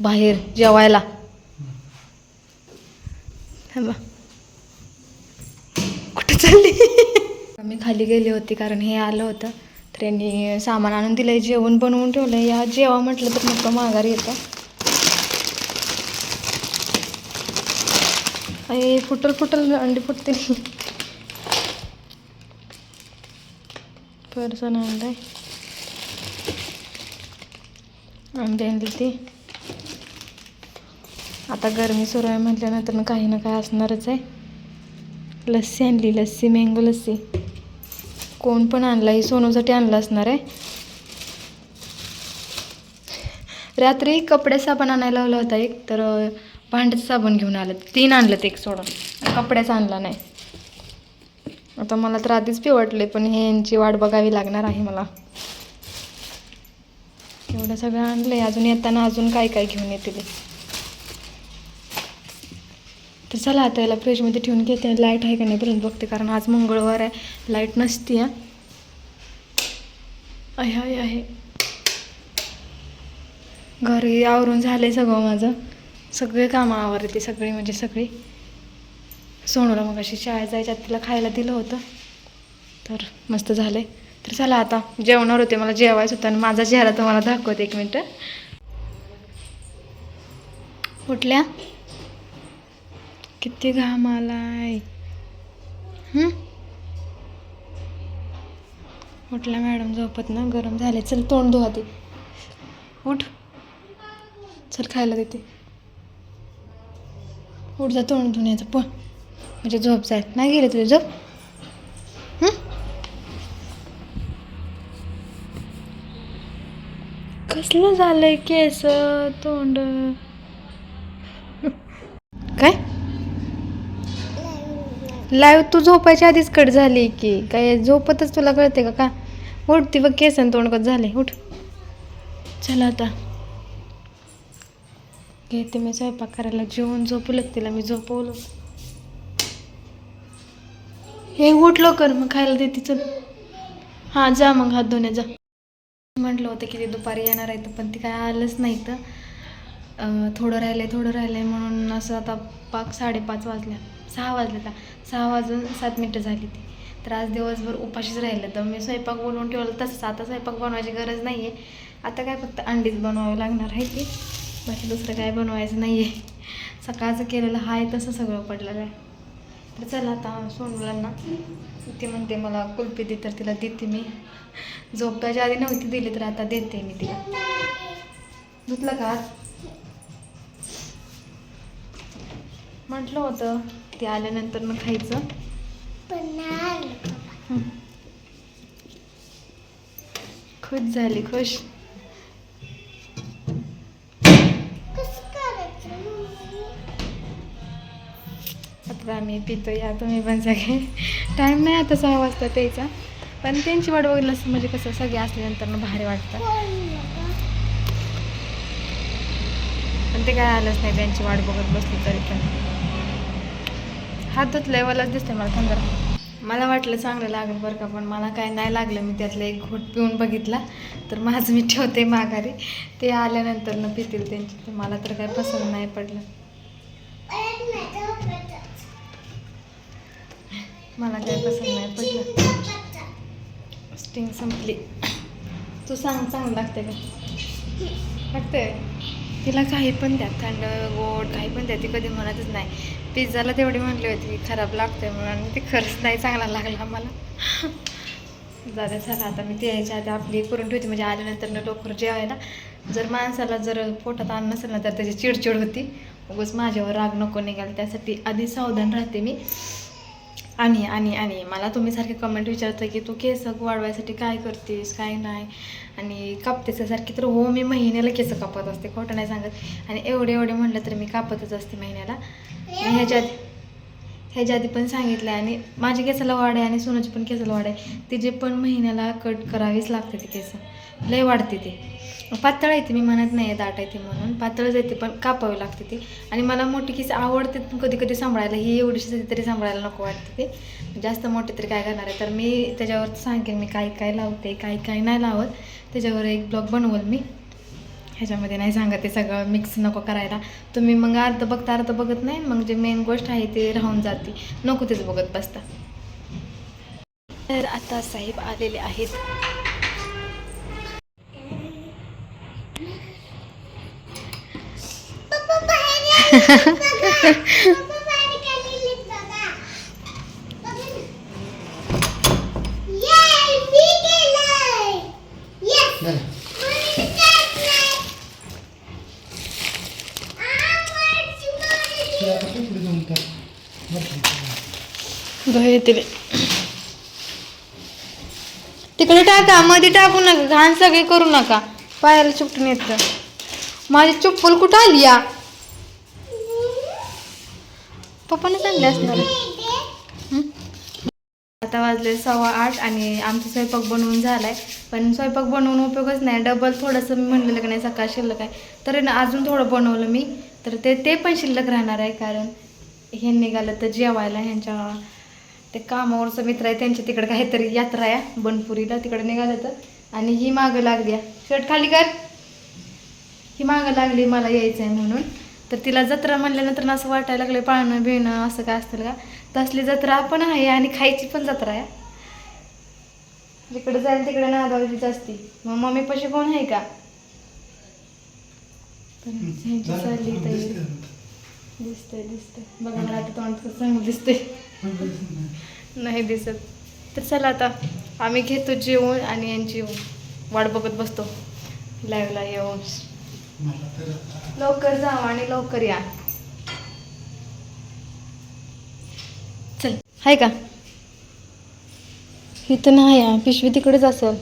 बाहेर जेवायला. कुठे कुठं चालली? मी खाली गेली होती कारण हे आलं होतं. तर यांनी सामान आणून दिलं जेवण बनवून ठेवलं या जेवा म्हटलं तर नको माघारी येतं. अरे फुटल फुटल अंडी फुटतील. पर्सन आणलाय अंडी आणली ती आता गरमी सुरू आहे म्हटल्यानंतर काही ना काही असणारच आहे. लस्सी आणली लस्सी मँगो लस्सी. कोण पण आणला ही सोनूसाठी आणला असणार आहे. रात्री कपडे साबण आणायला लावला होता एक तर भांड्याचं साबण घेऊन आलं. तीन आणलं ते एक सोडून. कपड्याचा आणला नाही. आता मला तर आधीच पिवटले पण हे यांची वाट बघावी लागणार आहे मला. एवढं सगळं आणलं आहे अजून येताना अजून काय काय घेऊन येते ते तर चला आता याला फ्रीजमध्ये ठेवून घेते. लाइट आहे का नाही पर्यंत बघते कारण आज मंगळवार आहे. लाइट नसती आहे. आहे आहे आहे घरी आवरून झालं आहे सगळं माझं. सगळे कामं आवरते सगळी म्हणजे सगळी. सोनूला मग अशी शाळेत जायच्या तिला खायला दिलं होतं. तर मस्त झालं आहे तर चला आता जेवणार होते मला जेवायचं होतं आणि माझा चेहरा तुम्हाला दाखवते एक मिनटं. उठल्या? किती घाम आलाय. उठला मॅडम झोपत ना. गरम झाले चल तोंड धुवा ते. उठ. चल खायला देते. उठ जा तोंड धुण्याचं पण म्हणजे झोप जाय. नाही गेले तुझे झोप? कसलं झालंय केस तोंड? काय? लाईव्ह तू झोपायच्या आधीच कट झाली की काय झोपतच तुला कळते का? का? उठ ती बघ केस आणि तोंड झाले. उठ. चला आता. घेते मी स्वयंपाक करायला. जेवण झोपलं तिला मी झोपवलं. हे उठ लवकर मग खायला देते. चल. हां जा मग हात धुण्या जा. म्हटलं होतं की ते दुपारी येणार आहे तर पण ती काय आलंच नाही तर थोडं राहिलं आहे थोडं राहिलं आहे म्हणून असं आता पाक साडेपाच वाजल्या. सहा वाजलेला सहा वाजून सात मिनटं झाली ती. तर आज दिवसभर उपाशीच राहिलं. तर मी स्वयंपाक बनवून ठेवलं तसंच. आता स्वयंपाक बनवायची गरज नाही आहे आता काय फक्त अंडीच बनवावं लागणार आहे ती. बाकी दुसरं काय बनवायचं नाही आहे सकाळचं केलेलं आहे तसं सगळं पडलेलं आहे तर चला आता सोनूला ती म्हणते मला कुल्फी दे. तर तिला देते मी. झोपताच्या आधी नव्हती दिली तर आता देते मी तिला. धुतलं का? म्हटलं होतं ते आल्यानंतर मग खायचं. खुश झाली खुश. आता आम्ही पितो या तुम्ही पण सगळे. टाईम नाही आता सहा वाजता प्यायचा. पण त्यांची वाट बघितलं असं म्हणजे कसं सगळे असल्यानंतर भारी वाटतं. पण ते काय आलंच नाही त्यांची वाट बघत बसली तरी पण. हात लेवलच मलाच दिसते मला थंड मला वाटलं चांगलं लागेल बरं का पण मला काय नाही लागलं. मी त्यातलं एक घोट पिऊन बघितला. तर माझं मी ठेवते माघारी. ते आल्यानंतर न पितील त्यांची. तर मला तर काय पसंत नाही पडलं. मला काय पसंत नाही पडलं. स्टिंग संपली. तू सांग चांगलं लागते का? लागते तिला काही पण द्या. थंड गोड काही पण द्या. ती कधी म्हणतच नाही. पिझ्झाला तेवढी म्हणली होती की खराब लागतोय म्हणून आणि ते खरंच नाही चांगला लागला मला. दादा चला आता मी ते यायच्या आधी आपली करून ठेवते. म्हणजे आल्यानंतर न लवकर जेवायला जर माणसाला जर पोटात अन्न नसेल ना तर त्याची चिडचिड होती. उगाच माझ्यावर राग नको निघाल. त्यासाठी आधी सावधान राहते मी. आणि आणि आणि. मला तुम्ही सारखे कमेंट विचारता की तू केस वाढवायसाठी काय करतेस काय नाही? आणि कापतेस सारखी तर हो मी महिन्याला केस कापत असते खोटं नाही सांगत. आणि एवढे एवढे म्हटलं तर मी कापतच असते महिन्याला. ह्याच्या आधी ह्याच्या आधी पण सांगितलं आहे आणि माझ्या केसाला वाढ आहे आणि सोनाची पण केसाला वाढ आहे. तिचे पण महिन्याला कट करावीच लागते ती केस. लय वाढते ते. पातळ येते मी म्हणत नाही दाट येते म्हणून. पातळच येते पण कापावी लागते ती. आणि मला मोठी केस आवडते पण कधी कधी सांभाळायला. ही एवढीशी तरी सांभाळायला नको वाटते ते. जास्त मोठी तरी काय करणार आहे. तर मी त्याच्यावर सांगेन मी काय काय लावते काय काय नाही लावत. त्याच्यावर एक ब्लॉग बनवल मी. ह्याच्यामध्ये नाही सांगत ते सगळं. मिक्स नको करायला. तुम्ही मग अर्ध बघता अर्ध बघत नाही. मग जे मेन गोष्ट आहे ते राहून जाते. नको तेच बघत बसता. तर आता साहेब आलेले आहेत. गहे तिकडे टाका मध्ये टाकू नका घाण सगळे करू नका. पायाला चुकटून येतं. माझी चप्पल कुठं आली या? पप्पाने सांगले असणार? आता वाजले सव्वा आठ आणि आमचा स्वयंपाक बनवून झालाय. पण स्वयंपाक बनवून उपयोगच नाही. डबल थोडंसं मी म्हणलेलं की नाही सकाळ शिल्लक आहे. तर ना अजून थोडं बनवलं मी. तर ते ते पण शिल्लक राहणार आहे कारण हे निघालं तर जेवायला ह्यांच्या ते कामावरचं मित्र आहे त्यांच्या तिकडे काहीतरी यात्रा आहे बनपुरीला तिकडे निघालं तर. आणि ही मागं लागली आहे. शर्ट खाली कर. ही मागं लागली मला यायचं आहे म्हणून. तर तिला जत्रा म्हणल्यानंतर असं वाटायला लागलं पाळणं बिळणं असं काय असतं का? तसली जत्रा पण आहे आणि खायची पण जत्रा आहे. जिकडे जाईल तिकडे नादावलीच असती मग मम्मी पशी कोण आहे का? ह्यांची चालली तयारी दिसतंय. दिसतंय बघा मला आता तोंड चांगलं दिसतंय. नाही दिसत. तर चला आता आम्ही घेतो जेवण आणि यांची वाट बघत बसतो. लाईव्हला येऊन. लवकर जावा आणि लवकर या. चल. हाय का? इथं नाही आहे. पिशवी तिकडेच असेल.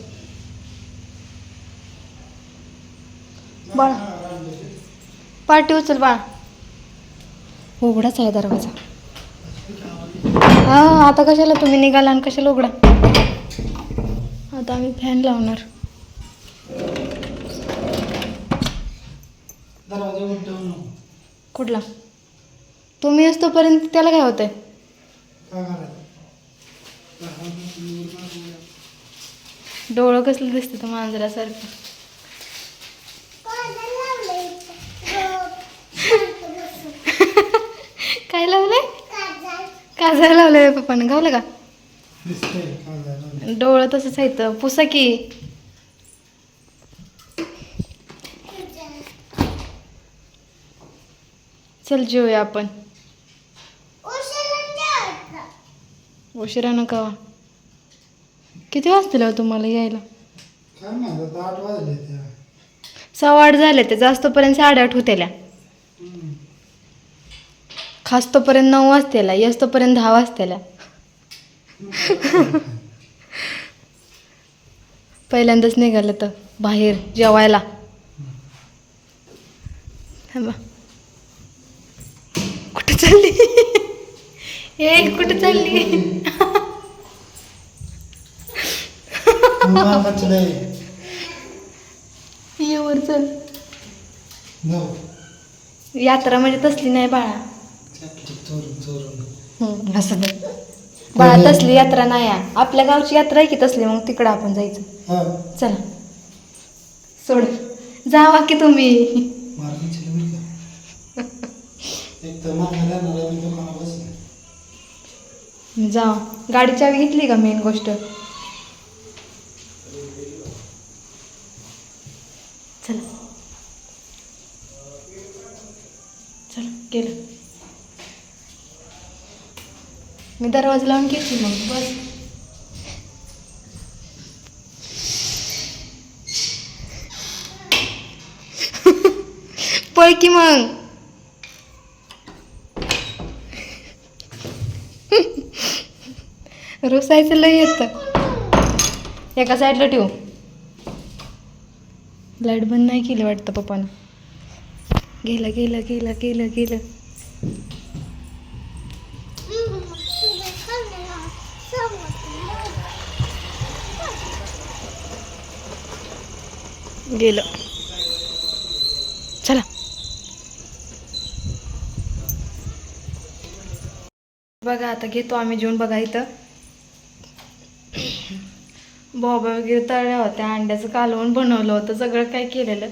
बाळा. पार्टी उचल बाळा. उघडाच आहे दरवाजा. हा आता कशाला तुम्ही निघाला आणि कशाला उघडा? आता आम्ही फॅन लावणार. दरवाजा उलटवून कुठला? तुम्ही असतोपर्यंत त्याला काय होतंय? काय करायचं? डोळं कसलं दिसतं तर मांजरासारखं. काय लावलंय? काजळ लावलंय पप्पानं. गावलं का? दिसतंय काय झालं डोळं तसंच आहे पुसा की. चल जेऊया आपण. उशिरा नका वा. किती वाजतील हो तुम्हाला यायला? काय माहिती आता आठ वाजले त्या सव्वा आठ झाले ते जास्तपर्यंत साडेआठ होत्याल्या हम्म. खास तोपर्यंत नऊ वाजतेला यस तोपर्यंत दहा वाजतेला पहिल्यांदाच निघालं तर बाहेर जेवायला. चालली? ए कुठं चालली? मामाचं नाही ये वर चल. यात्रा म्हणजे तसली नाही बाळा. असं. बाळा तसली यात्रा नाही आहे. आपल्या गावची यात्रा आहे की तसली? मग तिकडं आपण जायचं. हा. चला. सोड. जावा की तुम्ही. मी जा गाडी चावी घेतली का मेन गोष्ट? चला. चला केलं मी दरवाजा लावून घेतली मग बस. पळ की मग. रुसायचं लय येतं. एका साईडला ठेवू. लाइट बंद नाही केली वाटतं पप्पानं. गेलं गेलं गेलं गेलं गेलं. गेलं. चला. बघा आता घेतो आम्ही जेवण. बघा इथं. बॉबा वगैरे तळल्या होत्या अंड्याचं कालवण बनवलं होतं सगळं काय केलेलं.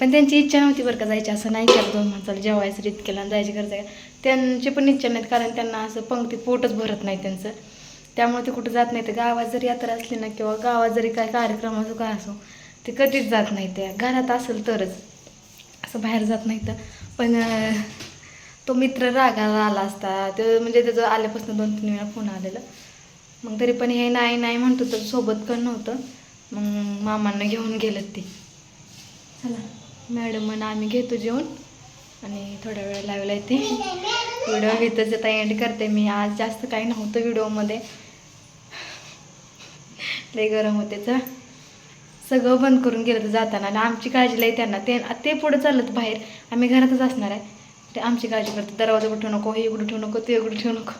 पण त्यांची इच्छा नव्हती बरं का जायची असं नाही केलं दोन माणसाला जेवायचं रीत केलं आणि जायची गरज आहे त्यांची पण इच्छा नाहीत कारण त्यांना असं पंक्तीत पोटच भरत नाही त्यांचं. त्यामुळे ते कुठं जात नाही तर गावात जरी यात्रा असली ना किंवा गावात जरी काय कार्यक्रम असो काय असो ते कधीच जात नाही त्या घरात असेल तरच. असं बाहेर जात नाही तर पण तो मित्र रागाला आला असता. ते म्हणजे त्याचं आल्यापासून दोन तीन वेळा फोन आलेला. मग तरी पण हे नाही नाही म्हणतो तर सोबत पण नव्हतं. मग मामांना घेऊन गेलं ते. चला मॅडम आणि आम्ही घेतो जेवण. आणि थोड्या वेळ लावला येते व्हिडिओ घेतच आता एंड करते मी. आज जास्त काही नव्हतं व्हिडिओमध्ये. लय गरम होते तर सगळं बंद करून गेलं तर जाताना. आणि आमची काळजी लई त्यांना. ते ते पुढं चाललं बाहेर. आम्ही घरातच असणार आहे. ते आमची काळजी करतो दरवाजा उठू नको हे उघडं ठेवू नको ते उघडं ठेवू नको.